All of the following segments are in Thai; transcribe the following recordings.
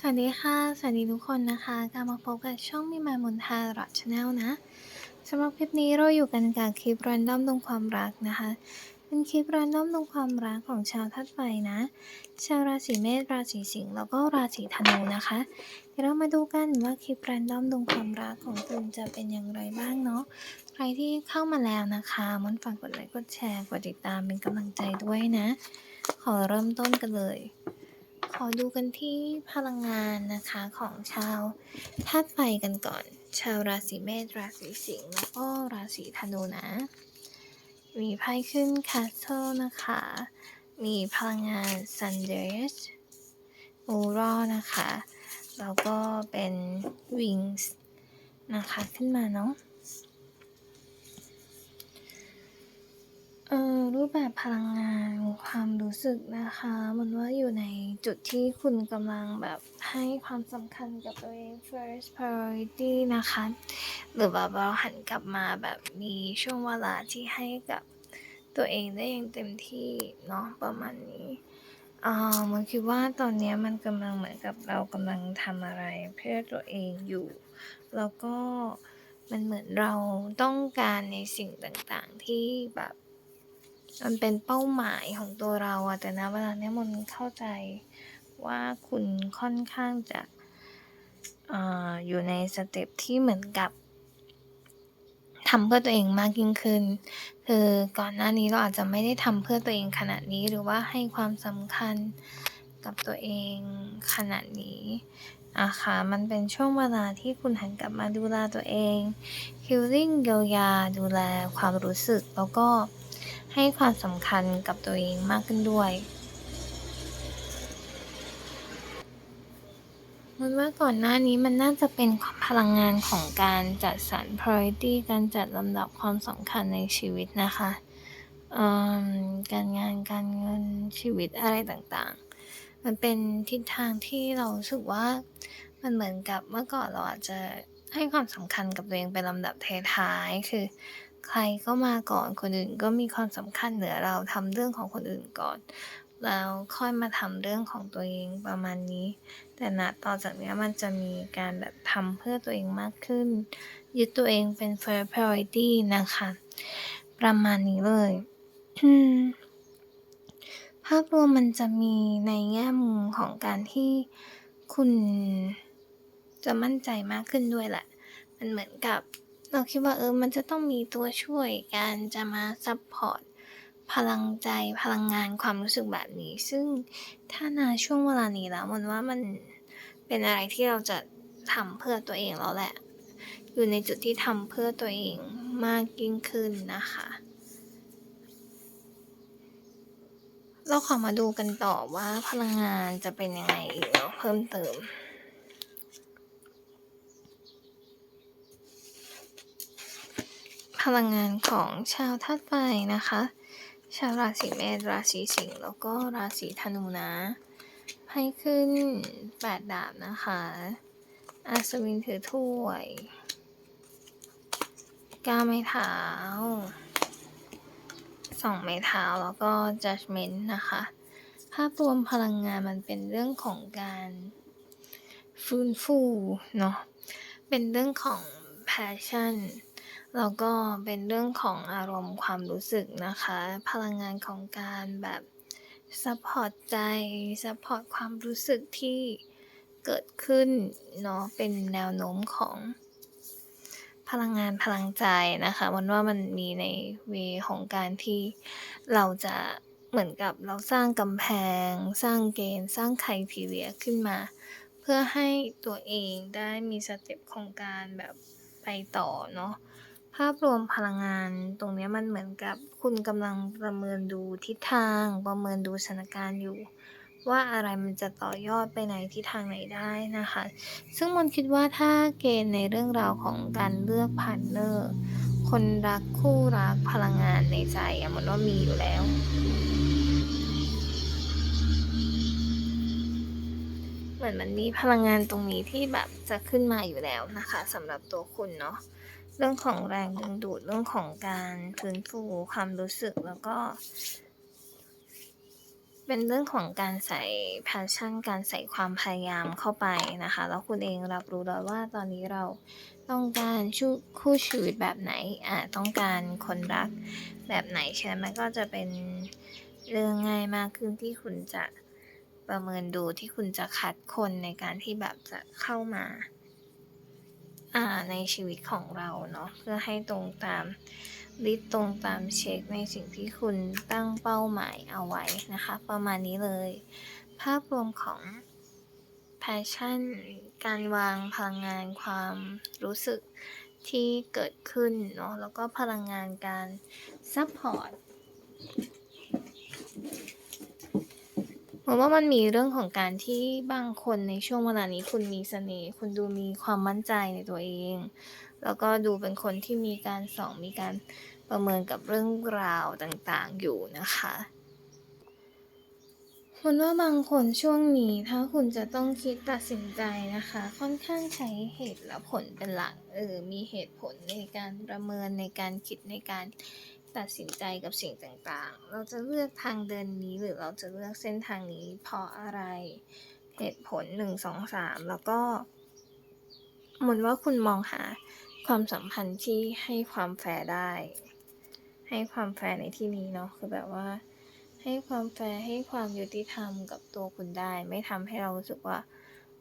สวัสดีค่ะ สวัสดีทุกคนนะคะกลับมาพบกับช่องมีมายมนทารัตชาแนลนะสำหรับคลิปนี้เราอยู่กันกับคลิปรันดอมดวงความรักนะคะ เป็นคลิปรันดอมดวงความรักของชาวทัดไฟนะ ชาวราศีเมษราศีสิงห์แล้วก็ราศีธนูนะคะ เดี๋ยวเรามาดูกันว่าคลิปรันดอมดวงความรักของคุณจะเป็นอย่างไรบ้างเนาะใครที่เข้ามาแล้วนะคะมันฝากกดไลค์กดแชร์กดติดตามเป็นกำลังใจด้วยนะ ขอเริ่มต้นกันเลย ขอดูกันที่พลังงานนะคะของชาวธาตุไฟกันก่อน ชาวราศีเมษราศีสิงห์แล้วก็ราศีธนูนะ มีไพ่ขึ้นคาสเซิลนะคะ มีพลังงานซันเดสมูรอนะคะ แล้วก็เป็นวิงส์นะคะขึ้นมาเนาะ เอ่อรูปแบบพลังงานความรู้สึกนะคะมันว่าอยู่ในจุดที่คุณกำลังแบบให้ความสำคัญกับตัวเอง first priority นะคะ หรือแบบเราหันกลับมาแบบมีช่วงเวลาที่ให้กับตัวเองได้อย่างเต็มที่เนาะประมาณนี้อ่ามันคิดว่าตอนนี้มันกำลังเหมือนกับเรากำลังทำอะไรเพื่อตัวเองอยู่ แล้วก็มันเหมือนเราต้องการในสิ่งต่างๆที่แบบ มันเป็นเป้าหมายของตัวเราอะแต่ณเวลาเนี้ยมันเข้าใจว่าคุณค่อนข้างจะออยู่ในสเต็ปที่เหมือนกับทำเพื่อตัวเองมากยิ่งขึ้น คือก่อนหน้านี้เราอาจจะไม่ได้ทำเพื่อตัวเองขนาดนี้หรือว่าให้ความสำคัญกับตัวเองขนาดนี้อะค่ะมันเป็นช่วงเวลาที่คุณหันกลับมาดูแลตัวเอง healing เยียวยาดูแลความรู้สึกแล้วก็ ให้ความสำคัญกับตัวเองมากขึ้นด้วยมันว่าก่อนหน้านี้มันน่าจะเป็นพลังงานของการจัดสรร priority การจัดลำดับความสำคัญในชีวิตนะคะการงานการเงินชีวิตอะไรต่างๆ มันเป็นทิศทางที่เราสึกว่ามันเหมือนกับเมื่อก่อนเราอาจจะให้ความสำคัญกับตัวเองเป็นลำดับท้ายๆคือ ใครก็มาก่อนคนอื่นก็มีความสำคัญเหนือเราทำเรื่องของคนอื่นก่อน แล้วค่อยมาทำเรื่องของตัวเองประมาณนี้ แต่ณต่อจากนี้มันจะมีการแบบทำเพื่อตัวเองมากขึ้น ยึดตัวเองเป็น first priority นะคะ ประมาณนี้เลยภาพรวมมันจะมีในแง่มุมของการที่คุณจะมั่นใจมากขึ้นด้วยแหละ มันเหมือนกับ เราคิดว่าเออมันจะต้องมีตัวช่วยการจะมาซัพพอร์ตพลังใจพลังงานความรู้สึกแบบนี้ ซึ่งถ้านาช่วงเวลานี้แล้วมันว่ามันเป็นอะไรที่เราจะทำเพื่อตัวเองแล้วแหละ อยู่ในจุดที่ทำเพื่อตัวเองมากยิ่งขึ้นนะคะ เราขอมาดูกันต่อว่าพลังงานจะเป็นยังไงอีกเนาะเพิ่มเติม ลังงานของชาวธาตุไฟนะคะ ชาวราศีเมษราศีสิงห์แล้วก็ราศีธนูนะไพ่ขึ้นแปดดาบนะคะอัศวินถือถ้วยก้าไม้เท้าสองไม้เท้าแล้วก็ judgment นะคะ ภาพรวมพลังงานมันเป็นเรื่องของการฟื้นฟูเนาะเป็นเรื่องของ passion แล้วก็เป็นเรื่องของอารมณ์ความรู้สึกนะคะ พลังงานของการแบบซัพพอร์ตใจซัพพอร์ตความรู้สึกที่เกิดขึ้นเนาะเป็นแนวโน้มของพลังงานพลังใจนะคะ มันว่ามันมีในเวของการที่เราจะเหมือนกับเราสร้างกำแพง สร้างเกณฑ์สร้างไครทีเรียขึ้นมา เพื่อให้ตัวเองได้มีสเต็ปของการแบบไปต่อเนาะ ภาพรวมพลังงานตรงนี้มันเหมือนกับคุณกำลังประเมินดูทิศทาง ประเมินดูสถานการณ์อยู่ ว่าอะไรมันจะต่อยอดไปในทิศทางไหนได้นะคะ ซึ่งมันคิดว่าถ้าเกณฑ์ในเรื่องราวของการเลือกพาร์ทเนอร์ คนรักคู่รักพลังงานในใจอะมันว่ามีอยู่แล้วเหมือนมันมีพลังงานตรงนี้ที่แบบจะขึ้นมาอยู่แล้วนะคะสำหรับตัวคุณเนาะ เรื่องของแรงดึงดูดเรื่องของการฟื้นฟูความรู้สึกแล้วก็ เป็นเรื่องของการใส่ passion การใส่ความพยายามเข้าไปนะคะ แล้วคุณเองรับรู้แล้วว่าตอนนี้เราต้องการชูคู่ชีวิตแบบไหนอ่าต้องการคนรักแบบไหนฉะนั้นมันก็จะเป็นเรื่องง่ายมากขึ้นที่คุณจะประเมินดูที่คุณจะคัดคนในการที่แบบจะเข้ามา ในชีวิตของเราเนาะเพื่อให้ตรงตามลิสตรงตามเช็คในสิ่งที่คุณตั้งเป้าหมายเอาไว้นะคะ ประมาณนี้เลย ภาพรวมของ passion การวางพลังงานความรู้สึกที่เกิดขึ้นเนาะแล้วก็พลังงานการ support ผ มว่ามันมีเรื่องของการที่บางคนในช่วงเวลานี้คุณมีเสน่ห์คุณดูมีความมั่นใจในตัวเอง แล้วก็ดูเป็นคนที่มีการส่องมีการประเมินกับเรื่องราวต่างๆอยู่นะคะคุณว่าบางคนช่วงนี้ถ้าคุณจะต้องคิดตัดสินใจนะคะ ค่อนข้างใช้เหตุและผลเป็นหลักเออมีเหตุผลในการประเมินในการคิดในการ ตัดสินใจกับสิ่งต่างๆ เราจะเลือกทางเดินนี้หรือเราจะเลือกเส้นทางนี้เพราะอะไร เหตุผลหนึ่งสองสามแล้วก็เหมือนว่าคุณมองหาความสัมพันธ์ที่ให้ความแฟร์ได้ ให้ความแฟร์ในที่นี้เนาะคือแบบว่า ให้ความแฟร์ให้ความยุติธรรมกับตัวคุณได้ ไม่ทำให้เรารู้สึกว่า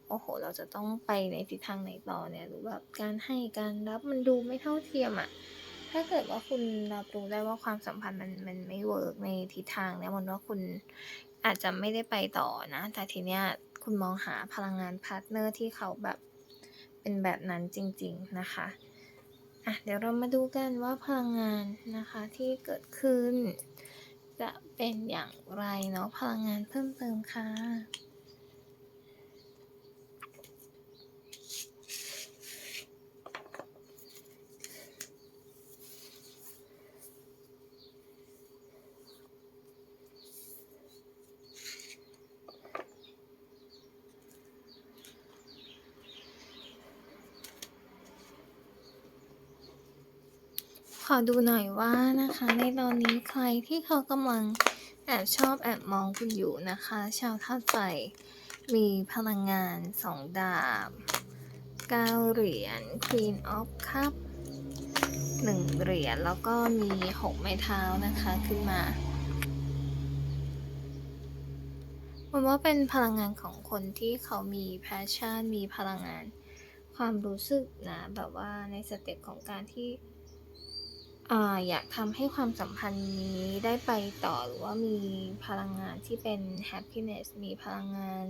โอ้โห เราจะต้องไปในทิศทางไหนต่อเนี่ยหรือแบบการให้การรับมันดูไม่เท่าเทียมอะ่ะ ถ้าเกิดว่าคุณรับรู้ได้ว่าความสัมพันธ์มันมันไม่เวิร์กในทิศทางเนี่ยมันว่าคุณอาจจะไม่ได้ไปต่อนะ แต่ทีเนี้ยคุณมองหาพลังงานพาร์ทเนอร์ที่เขาแบบเป็นแบบนั้นจริง ๆนะคะอะเดี๋ยวเรามาดูกันว่าพลังงานนะคะที่เกิดขึ้น จะเป็นอย่างไรเนาะพลังงานเพิ่มเติมค่ะ ดูหน่อยว่านะคะ ในตอนนี้ใครที่เขากำลังแอบชอบแอบมองคุณอยู่นะคะ ชาวธาตุไฟมีพลังงานสองดาบเก้าเหรียญ Queen of Cup หนึ่งเหรียญ แล้วก็มีหกไม้เท้านะคะขึ้นมาผมว่าเป็นพลังงานของคนที่เขามีแพชชั่น มีพลังงานความรู้สึกนะ แบบว่าในสเต็ปของการที่ อ่าอยากทำให้ความสัมพันธ์นี้ได้ไปต่อหรือว่ามีพลังงานที่เป็น happiness มีพลังงาน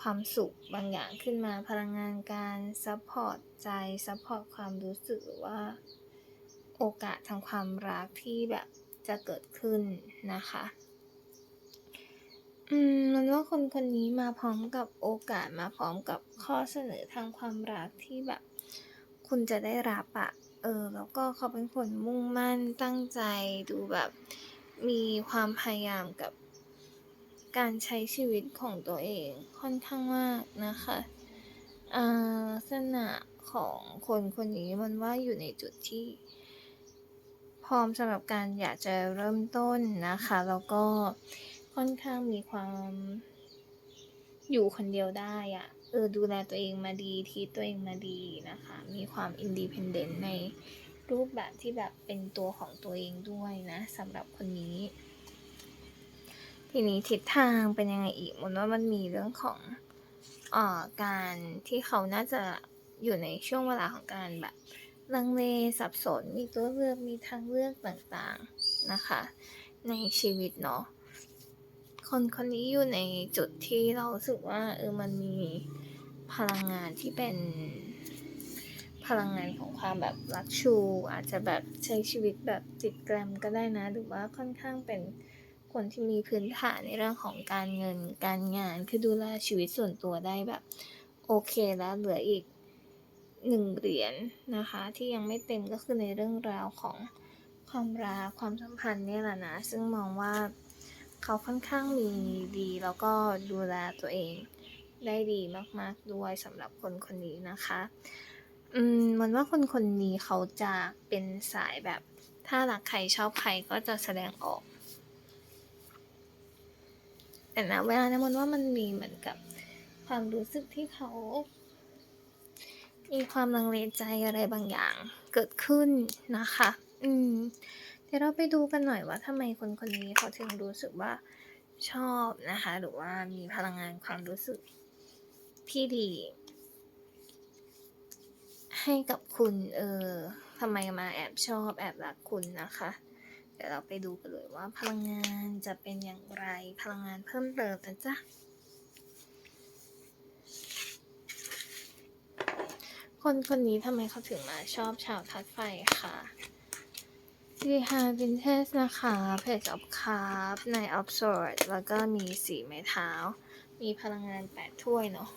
ความสุขบางอย่างขึ้นมาพลังงานการ support ใจ support ความรู้สึกหรือว่า โอกาสทางความรักที่แบบจะเกิดขึ้นนะคะอืมมันว่าคนคนนี้มาพร้อมกับโอกาสมาพร้อมกับข้อเสนอทางความรักที่แบบ คุณจะได้รับอะ เออแล้วก็เขาเป็นคนมุ่งมั่นตั้งใจดูแบบมีความพยายามกับการใช้ชีวิตของตัวเองค่อนข้างมากนะคะอ่าลักษณะของคนคนนี้มันว่าอยู่ในจุดที่พร้อมสำหรับการอยากจะเริ่มต้นนะคะ แล้วก็ค่อนข้างมีความอยู่คนเดียวได้อะ เออดูแลตัวเองมาดีทีตัวเองมาดีนะคะ มีความอินดีพ n เดนต์ในรูปแบบที่แบบเป็นตัวของตัวเองด้วยนะสำหรับคนนี้ ทีนี้ทิศทางเป็นยังไงอีกมันว่ามันมีเรื่องของอ่อการที่เขาน่าจะอยู่ในช่วงเวลาของการแบบลังเลสับสน มีตัวเลือกมีทางเลือกต่างๆนะคะ ในชีวิตเนาะคนคนนี้อยู่ในจุดที่เราสึกว่าเออมันมี พลังงานที่เป็นพลังงานของความแบบรักชู อาจจะแบบใช้ชีวิตแบบติดแกรมก็ได้นะ หรือว่าค่อนข้างเป็นคนที่มีพื้นฐานในเรื่องของการเงินการงานคือดูแลชีวิตส่วนตัวได้แบบ โอเคแล้วเหลืออีกหนึ่งเหรียญนะคะ ที่ยังไม่เต็มก็คือในเรื่องราวของความรักความสัมพันธ์เนี่ยแหละนะ ซึ่งมองว่าเขาค่อนข้างมีดีแล้วก็ดูแลตัวเอง ได้ดีมาก ๆ ด้วยสำหรับคนคนนี้นะคะ อืมมันว่าคนคนนี้เขาจะเป็นสายแบบ ถ้ารักใครชอบใครก็จะแสดงออก แต่นะเวลานะมันว่ามันมีเหมือนกับความรู้สึกที่เขา มีความลังเลใจอะไรบางอย่างเกิดขึ้นนะคะ อืม เดี๋ยวเราไปดูกันหน่อยว่าทำไมคนคนนี้เขาถึงรู้สึกว่าชอบนะคะ หรือว่ามีพลังงานความรู้สึก ที่ดี ให้กับคุณ เออทำไมมาแอบชอบแอบรักคุณนะคะ เดี๋ยวเราไปดูกันเลยว่าพลังงานจะเป็นอย่างไรพลังงานเพิ่มเติมนะจ๊ะคนคนนี้ทำไมเขาถึงมาชอบชาวทัดไฟค่ะดีฮาวินเทสนะคะเพจออฟคาร์ในออฟสอร์ดแล้วก็มีสีไม้เท้า มีพลังงานแปดถ้วยเนาะ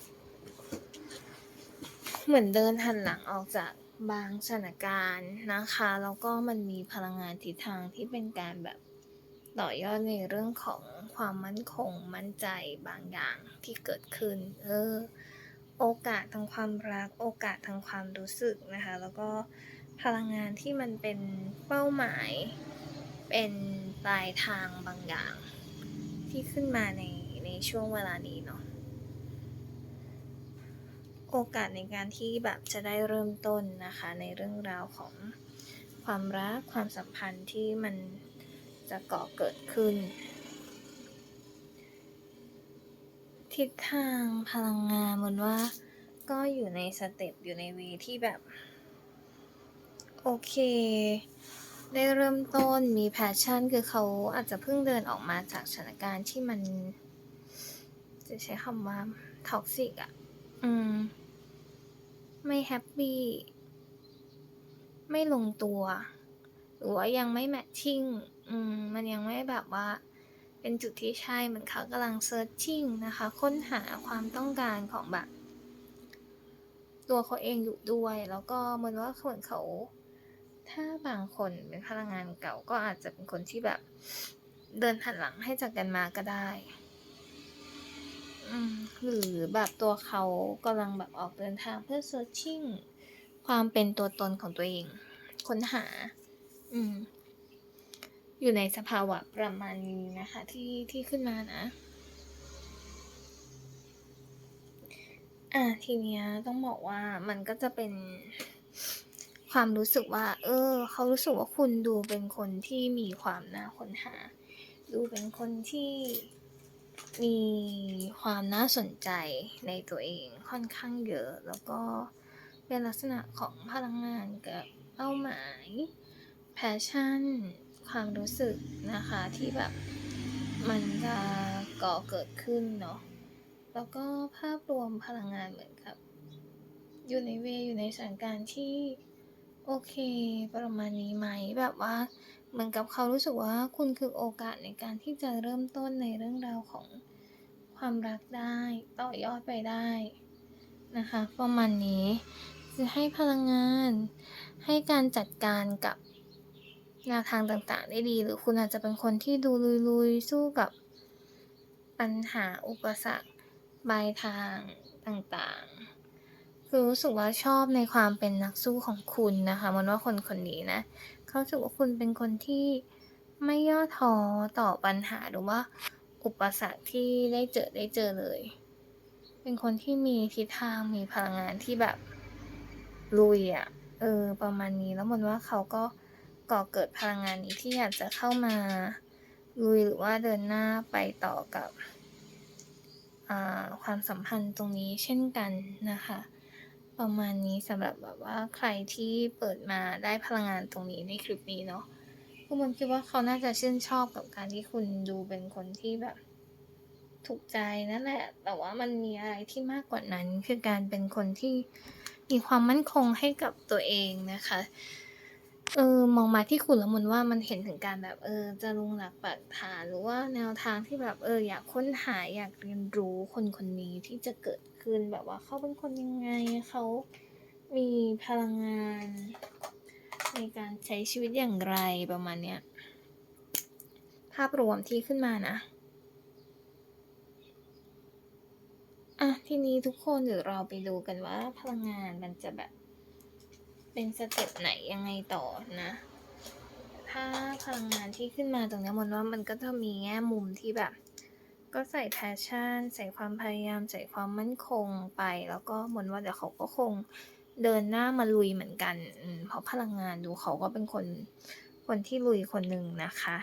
เหมือนเดินหันหลังออกจากบางสถานการณ์นะคะแล้วก็มันมีพลังงานทิศทางที่เป็นการแบบต่อยอดในเรื่องของความมั่นคงมั่นใจบางอย่างที่เกิดขึ้น เออ โอกาสทางความรัก โอกาสทางความรู้สึกนะคะ แล้วก็พลังงานที่มันเป็นเป้าหมาย เป็นปลายทางบางอย่าง ที่ขึ้นมาในในช่วงเวลานี้เนาะ โอกาสในการที่แบบจะได้เริ่มต้นนะคะ ในเรื่องราวของความรักความสัมพันธ์ที่มันจะก่อเกิดขึ้น ทิศทางพลังงานมนว่าก็อยู่ในสเต็ปอยู่ในวีที่แบบ โอเค ได้เริ่มต้นมีแพชชั่น คือเขาอาจจะเพิ่งเดินออกมาจากสถานการณ์ที่มัน จะใช้คำว่าท็อกซิกอะ อืม ไม่แฮปปี้ ไม่ลงตัว หรือว่ายังไม่แมทชิ่ง อืม มันยังไม่แบบว่า เป็นจุดที่ใช่เหมือนเขากำลังเซิร์ชชิ่งนะคะ ค้นหาความต้องการของแบบ ตัวเขาเองอยู่ด้วย แล้วก็เหมือนว่าคนเขา ถ้าบางคนเป็นพลังงานเก่าก็อาจจะเป็นคนที่แบบ เดินหันหลังให้จากกันมาก็ได้ หรือแบบตัวเขากำลังแบบออกเดินทางเพื่อ searching ความเป็นตัวตนของตัวเอง ค้นหา อืม อยู่ในสภาวะประมาณนี้นะคะ ที่ที่ขึ้นมานะ อะทีเนี้ยต้องบอกว่ามันก็จะเป็นความรู้สึกว่า เออ เขารู้สึกว่าคุณดูเป็นคนที่มีความน่าค้นหา ดูเป็นคนที่ มีความน่าสนใจในตัวเองค่อนข้างเยอะ แล้วก็เป็นลักษณะของพลังงานกับเป้าหมายแพชชั่น ความรู้สึกนะคะที่แบบมันจะก่อเกิดขึ้นเนาะแล้วก็ภาพรวมพลังงานเหมือนกับ อยู่ในเวอยู่ในสถานการณ์ที่โอเคประมาณนี้ไหมแบบว่าเหมือนกับเขารู้สึกว่าคุณคือโอกาสในการที่จะเริ่มต้นในเรื่องราวของ ความรักได้ต่อยอดไปได้นะคะประมาณนี้จะให้พลังงาน ให้การจัดการกับแนวทางต่างๆ ได้ดี หรือคุณอาจจะเป็นคนที่ดูลุยๆ สู้กับปัญหาอุปสรรคปลายทางต่างๆ คือรู้สึกว่าชอบในความเป็นนักสู้ของคุณนะคะมันว่าคนคนนี้นะ เขาสึกว่าคุณเป็นคนที่ไม่ย่อท้อต่อปัญหาหรือว่า อุปสรรคที่ได้เจอได้เจอเลย เป็นคนที่มีทิศทางมีพลังงานที่แบบลุยอะ่ะ เออ ประมาณนี้แล้วมันว่าเขาก็ก่อเกิดพลังงานนี้ที่อยากจะเข้ามาลุยหรือว่าเดินหน้าไปต่อกับความสัมพันธ์ตรงนี้เช่นกันนะคะ ประมาณนี้สำหรับแบบว่าใครที่เปิดมาได้พลังงานตรงนี้ในคลิปนี้เนาะ ทุกคนคิดว่าเขาน่าจะชื่นชอบกับการที่คุณดูเป็นคนที่แบบ ถูกใจนั่นแหละ แต่ว่ามันมีอะไรที่มากกว่านั้น คือการเป็นคนที่มีความมั่นคงให้กับตัวเองนะคะ เออมองมาที่คุณแล้วมันว่ามันเห็นถึงการแบบ เออ จะลงหลักปักฐานหรือว่าแนวทางที่แบบเออ อยากค้นหาอยากเรียนรู้คนคนนี้ที่จะเกิดขึ้นแบบว่าเขาเป็นคนยังไงเขามีพลังงาน ในการใช้ชีวิตอย่างไรประมาณเนี้ย ภาพรวมที่ขึ้นมานะ อะ ทีนี้ทุกคนเดี๋ยวเราไปดูกันว่าพลังงานมันจะแบบ เป็นสเต็ปไหนยังไงต่อนะ ถ้าพลังงานที่ขึ้นมาตรงนี้มันว่ามันก็จะมีแง่มุมที่แบบ ก็ใส่ passion ใส่ความพยายาม ใส่ความมั่นคงไป แล้วก็มนว่าเดี๋ยวเขาก็คง เดินหน้ามาลุยเหมือนกัน เพราะพลังงานดูเขาก็เป็นคนคนที่ลุยคนหนึ่งนะคะ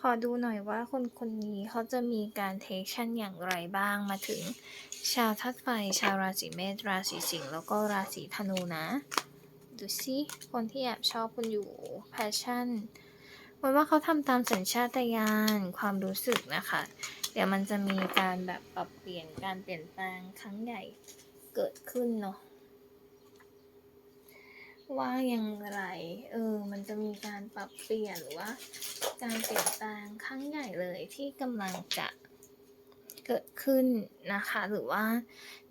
ขอดูหน่อยว่าคนคนนี้เขาจะมีการเทคชั่นอย่างไรบ้างมาถึง ชาวธาตุไฟ ชาวราศีเมษราศีสิงห์แล้วก็ราศีธนูนะ ดูซิคนที่แอบชอบคุณอยู่ passion เหมือนว่าเขาทำตามสัญชาตญาณความรู้สึกนะคะ เดี๋ยวมันจะมีการแบบปรับเปลี่ยนการเปลี่ยนแปลงครั้งใหญ่เกิดขึ้นเนาะ ว่าอย่างไร เออ มันจะมีการปรับเปลี่ยนหรือว่า การเปลี่ยนแปลงครั้งใหญ่เลยที่กำลังจะเกิดขึ้นนะคะ หรือว่า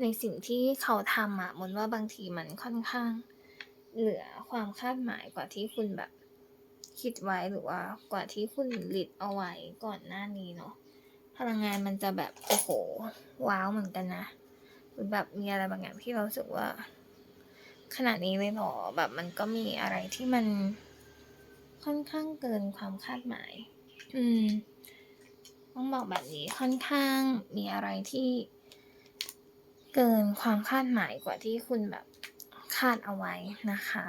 ในสิ่งที่เขาทำอะมนว่าบางทีมันค่อนข้าง เหนือความคาดหมายกว่าที่คุณแบบคิดไว้หรือว่ากว่าที่คุณลิดเอาไว้ก่อนหน้านี้เนาะพลังงานมันจะแบบโอ้โฮว้าวเหมือนกันนะแบบมีอะไรบางอย่างที่เราสึกว่า ขนาดนี้เลยหรอแบบมันก็มีอะไรที่มันค่อนข้างเกินความคาดหมาย อืม ต้องบอกแบบนี้ค่อนข้างมีอะไรที่ เกินความคาดหมายกว่าที่คุณแบบคาดเอาไว้นะคะ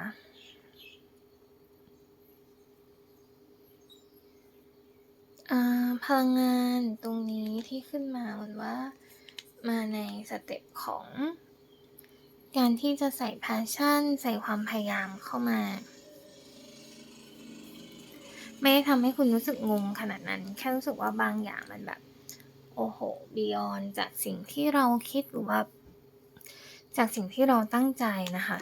พลังงานตรงนี้ที่ขึ้นมามือนว่ามาในสเต็ปของ การที่จะใส่ passion ใส่ความพยายามเข้ามา ไม่ได้ทำให้คุณรู้สึกงงขนาดนั้น แค่รู้สึกว่าบางอย่างมันแบบ โอ้โฮ beyond จากสิ่งที่เราคิดหรือว่า จากสิ่งที่เราตั้งใจนะคะ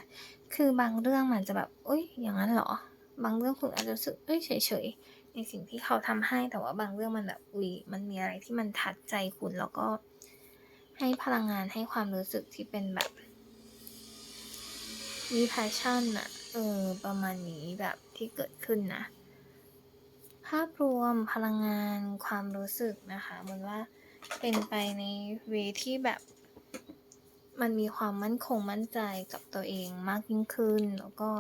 คือบางเรื่องมันจะแบบอุ๊ยอย่างงั้นเหรอ?บางเรื่องคุณอาจจะรู้สึกเฮ้ยเฉยๆในสิ่งที่เขาทำให้แต่ว่าบางเรื่องมันแบบอุ๊ยมันมีอะไรที่มันทัดใจคุณแล้วก็ให้พลังงานให้ความรู้สึกที่เป็นแบบ มี passion น่ะเออ ประมาณนี้แบบที่เกิดขึ้นนะ ภาพรวมพลังงานความรู้สึกนะคะเหมือนว่าเป็นไปในเวที่แบบมันมีความมั่นคงมั่นใจกับตัวเองมากยิ่งขึ้น แล้วก็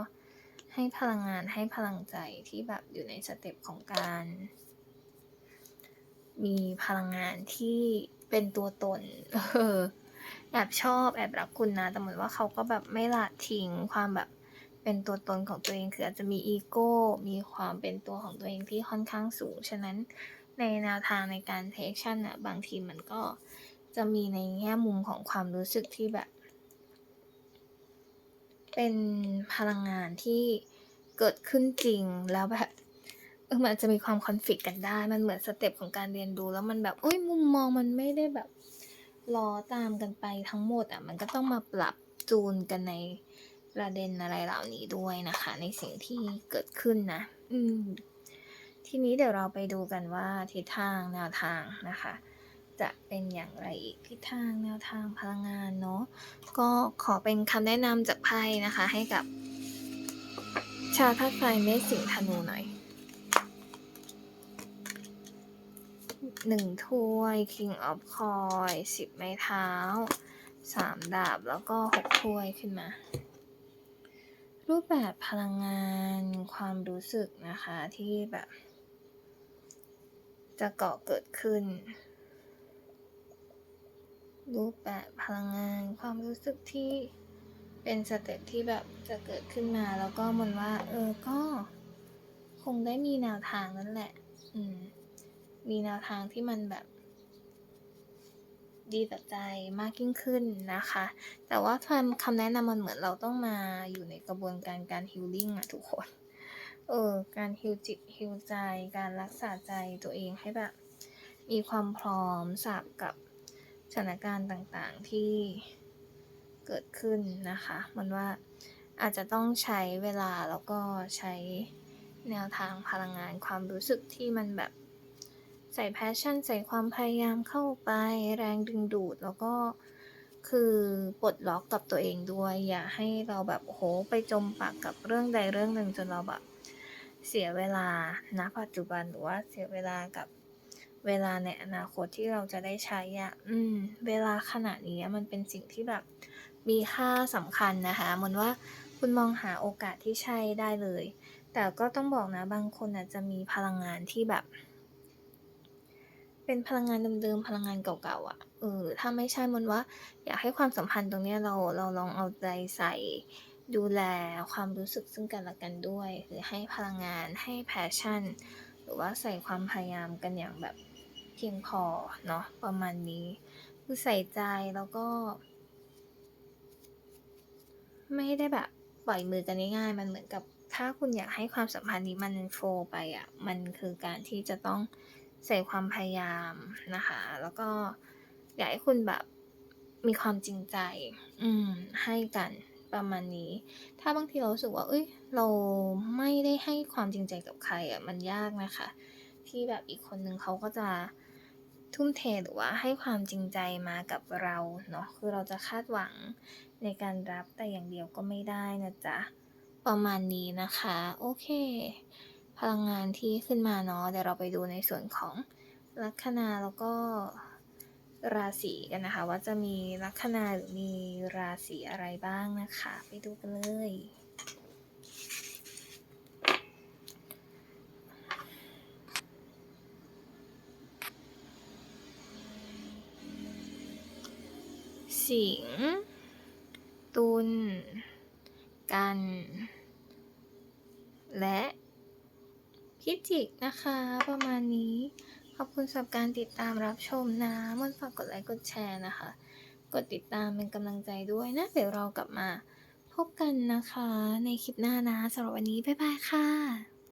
ให้พลังงานให้พลังใจที่แบบอยู่ในสเต็ปของการ มีพลังงานที่เป็นตัวตน เออ แอบชอบแอบรักคุณนะ แต่เหมือนว่าเขาก็แบบไม่ละทิ้งความแบบเป็นตัวตนของตัวเองคืออาจจะมีอีโก้ มีความเป็นตัวของตัวเองที่ค่อนข้างสูง ฉะนั้นในแนวทางในการเทคชั่นน่ะบางทีมันก็จะมีในแง่มุมของความรู้สึกที่แบบ เป็นพลังงานที่เกิดขึ้นจริงแล้วแบบเออมันอาจจะมีความ conflict กันได้ มันเหมือนสเต็ปของการเรียนรู้แล้วมันแบบ อุ๊ยมุมมองมันไม่ได้แบบ ล้อตามกันไปทั้งหมดอะมันก็ต้องมาปรับจูนกันในประเด็นอะไรเหล่านี้ด้วยนะคะ ในสิ่งที่เกิดขึ้นนะ อืม ทีนี้เดี๋ยวเราไปดูกันว่าทิศทางแนวทางนะคะ จะเป็นอย่างไรอีกทิศทางแนวทางพลังงานเนาะก็ขอเป็นคำแนะนำจากไพ่นะคะ ให้กับชาวธาตุไฟเมษสิงธนูหน่อย 1ถ้วย King of Coins 10ไม้เท้า3ดาบแล้วก็6ถ้วยขึ้นมา รูปแบบพลังงานความรู้สึกนะคะที่แบบ จะเก่อเกิดขึ้น รูปแบบพลังงานความรู้สึกที่เป็นสเต็ปที่แบบจะเกิดขึ้นมาแล้วก็มนว่า เออก็ คงได้มีแนวทางนั่นแหละ อืม มีแนวทางที่มันแบบดีต่อใจมากยิ่งขึ้นนะคะ แต่ว่าคำคำแนะนำมันเหมือนเราต้องมาอยู่ในกระบวนการการ healing อะทุกคน เออ การ heal จิต heal ใจ การรักษาใจตัวเองให้แบบ มีความพร้อมสับกับสถานการณ์ต่างๆที่เกิดขึ้นนะคะ มันว่าอาจจะต้องใช้เวลาแล้วก็ใช้แนวทางพลังงานความรู้สึกที่มันแบบ ใส่ passion ใส่ความพยายามเข้าไปแรงดึงดูดแล้วก็คือปลดล็อกกับตัวเองด้วย อย่าให้เราแบบโอ้โฮไปจมปลักกับเรื่องใดเรื่องหนึ่งจนเราแบบเสียเวลาณปัจจุบันหรือว่าเสียเวลากับเวลาในอนาคตที่เราจะได้ใช้อะอืม เวลาขณะนี้มันเป็นสิ่งที่แบบมีค่าสำคัญนะคะเหมือนว่าคุณมองหาโอกาสที่ใช่ได้เลย แต่ก็ต้องบอกนะบางคนอาจจะมีพลังงานที่แบบ เป็นพลังงานเดิมๆพลังงานเก่าๆอะเออถ้าไม่ใช่มันว่า อยากให้ความสัมพันธ์ตรงเนี้ยเราเราลองเอาใจใส่ดูแลความรู้สึกซึ่งกันและกันด้วย หรือให้พลังงานให้ passion หรือว่าใส่ความพยายามกันอย่างแบบเพียงพอเนาะประมาณนี้ คือใส่ใจแล้วก็ ไม่ได้แบบปล่อยมือกันง่ายๆมันเหมือนกับถ้าคุณอยากให้ความสัมพันธ์นี้มันโฟลไปอะมันคือการที่จะต้อง ใส่ความพยายามนะคะ แล้วก็อยากให้คุณแบบมีความจริงใจ อืม ให้กันประมาณนี้ ถ้าบางทีเรารู้สึกว่าเฮ้ย เราไม่ได้ให้ความจริงใจกับใครอะมันยากนะคะ ที่แบบอีกคนนึงเขาก็จะทุ่มเทหรือว่าให้ความจริงใจมากับเราเนาะ คือเราจะคาดหวังในการรับแต่อย่างเดียวก็ไม่ได้นะจ๊ะ ประมาณนี้นะคะ โอเค พลังงานที่ขึ้นมาเนาะเดี๋ยวเราไปดูในส่วนของลัคนาแล้วก็ราศีกันนะคะ ว่าจะมีลัคนาหรือมีราศีอะไรบ้างนะคะ ไปดูกันเลยสิงตุลกัน และ พิจิกนะคะ ประมาณนี้ ขอบคุณสำหรับการติดตามรับชมนะมนฝากกดไลค์กดแชร์นะคะ กดติดตามเป็นกำลังใจด้วยนะ เดี๋ยวเรากลับมาพบกันนะคะ ในคลิปหน้านะสำหรับวันนี้ บ๊ายบายค่ะ